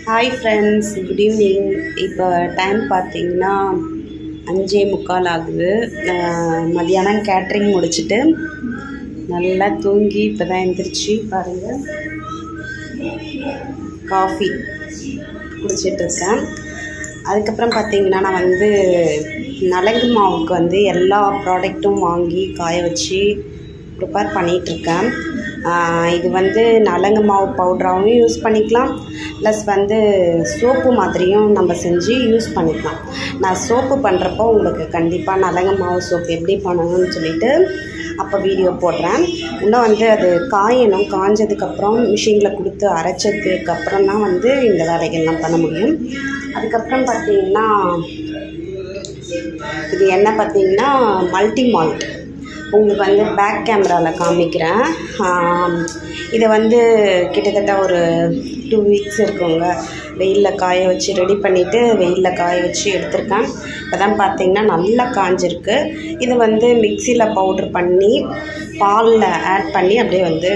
Hi friends good evening இப்போ time பார்த்தீங்கன்னா அஞ்சே முக்கால் ஆகுது. மதியானம் கேட்ரிங் முடிச்சுட்டு நல்லா தூங்கி இப்போ தான் எந்திரிச்சு பாருங்கள் காஃபி குடிச்சிட்டு இருக்கேன். அதுக்கப்புறம் பார்த்தீங்கன்னா நான் வந்து நலங்கு மாவுக்கு வந்து எல்லா ப்ராடக்ட்டும் வாங்கி காய வச்சு ப்ரிப்பேர் பண்ணிகிட்ருக்கேன் இது வந்து நலங்கு மாவு பவுட்ராகவும் யூஸ் பண்ணிக்கலாம். ப்ளஸ் வந்து சோப்பு மாதிரியும் நம்ம செஞ்சு யூஸ் பண்ணிக்கலாம். நான் சோப்பு பண்ணுறப்போ உங்களுக்கு கண்டிப்பாக நலங்கு மாவு சோப்பு எப்படி பண்ணணும்னு சொல்லிட்டு அப்போ வீடியோ போடுறேன். இன்னும் வந்து அது காயணும். காஞ்சதுக்கப்புறம் மிஷினில் கொடுத்து அரைச்சதுக்கப்புறம் தான் வந்து இந்த வேலைகள்லாம் பண்ண முடியும். அதுக்கப்புறம் பார்த்தீங்கன்னா இது என்ன பார்த்தீங்கன்னா மல்டி மால்ட் உங்களுக்கு வந்து பேக் கேமராவில் காமிக்கிறேன். இதை வந்து கிட்டத்தட்ட ஒரு டூ வீக்ஸ் இருக்குங்க. வெயிலில் காய வச்சு ரெடி பண்ணிவிட்டு வெயிலில் காய வச்சு எடுத்திருக்கேன். இப்போ தான் பார்த்தீங்கன்னா நல்லா காஞ்சிருக்கு. இது வந்து மிக்சியில் பவுட்ரு பண்ணி பாலில் ஆட் பண்ணி அப்படியே வந்து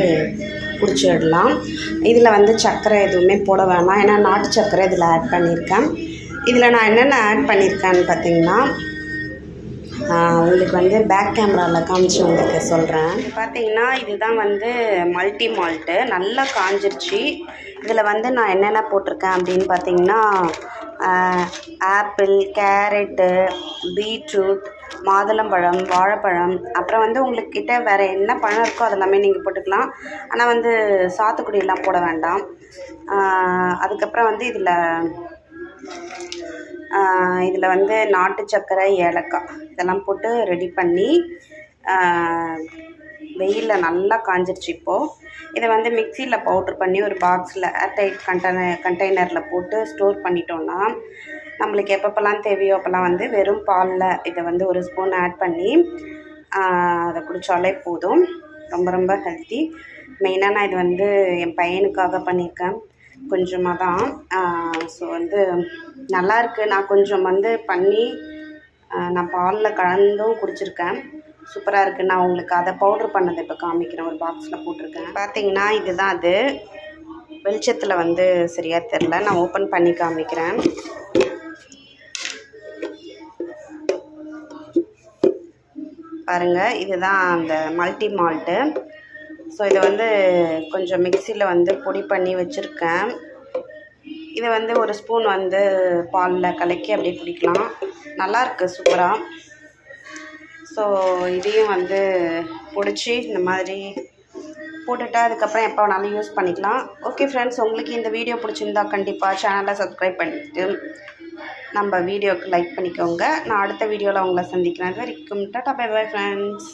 குடிச்சிடலாம் இதில் வந்து சர்க்கரை எதுவுமே போட வேணாம். ஏன்னா நாட்டு சர்க்கரை இதில் ஆட் பண்ணியிருக்கேன். இதில் நான் என்னென்ன ஆட் பண்ணியிருக்கேன்னு பார்த்திங்கன்னா உங்களுக்கு வந்து பேக் கேமராவில் காமிச்சு உங்களுக்கு சொல்கிறேன் பார்த்தீங்கன்னா இதுதான் வந்து மல்டி மால்ட்டு நல்லா காஞ்சிருச்சு. இதில் வந்து நான் என்னென்ன போட்டிருக்கேன் அப்படின்னு பார்த்தீங்கன்னா ஆப்பிள் கேரட்டு பீட்ரூட் மாதுளம்பழம் வாழைப்பழம். அப்புறம் வந்து உங்கள்கிட்ட வேறு என்ன பழம் இருக்கோ அதெல்லாமே நீங்கள் போட்டுக்கலாம். ஆனால் வந்து சாத்துக்குடியெல்லாம் போட வேண்டாம். அதுக்கப்புறம் வந்து இதில் இதில் வந்து நாட்டு சர்க்கரை ஏலக்காய் இதெல்லாம் போட்டு ரெடி பண்ணி வெயிலில் நல்லா காஞ்சிருச்சு இப்போது இதை வந்து மிக்சியில் பவுட்ரு பண்ணி ஒரு பாக்ஸில் ஏர்டைட் கண்டெய்னர் கண்டெய்னரில் போட்டு ஸ்டோர் பண்ணிட்டோன்னா நம்மளுக்கு எப்பப்போல்லாம் தேவையோ அப்போல்லாம் வந்து வெறும் பாலில் இதை வந்து ஒரு ஸ்பூன் ஆட் பண்ணி அதை குடித்தாலே போதும். ரொம்ப ரொம்ப ஹெல்த்தி மெயினாக நான் இது வந்து என் பையனுக்காக பண்ணியிருக்கேன். கொஞ்சமாக தான் ஸோ வந்து நல்லாயிருக்கு நான் கொஞ்சம் வந்து பண்ணி நான் பாலில் கலந்தும் குடிச்சிருக்கேன். சூப்பராக இருக்குது நான் உங்களுக்கு அதை பவுட்ரு பண்ணதை இப்போ காமிக்கிறேன். ஒரு பாக்ஸில் போட்டிருக்கேன். பார்த்தீங்கன்னா இதுதான் அது. வெளிச்சத்தில் வந்து சரியாக தெரில நான் ஓப்பன் பண்ணி காமிக்கிறேன். பாருங்கள் இதுதான் அந்த மல்டி மால்ட்டு ஸோ இதை வந்து கொஞ்சம் மிக்சியில் வந்து பொடி பண்ணி வச்சுருக்கேன். இதை வந்து ஒரு ஸ்பூன் வந்து பாலில் கலக்கி அப்படியே குடிக்கலாம். நல்லாயிருக்கு சூப்பராக ஸோ இதையும் வந்து பிடிச்சி இந்த மாதிரி போட்டுட்டு அதுக்கப்புறம் எப்போ வேணாலும் யூஸ் பண்ணிக்கலாம். ஓகே ஃப்ரெண்ட்ஸ் உங்களுக்கு இந்த வீடியோ பிடிச்சிருந்தா கண்டிப்பாக சேனலை சப்ஸ்கிரைப் பண்ணிவிட்டு நம்ம வீடியோவுக்கு லைக் பண்ணிக்கோங்க. நான் அடுத்த வீடியோவில் உங்களை சந்திக்கிறேன். அது வரைக்கும் டாட்டா பை பை ஃப்ரெண்ட்ஸ்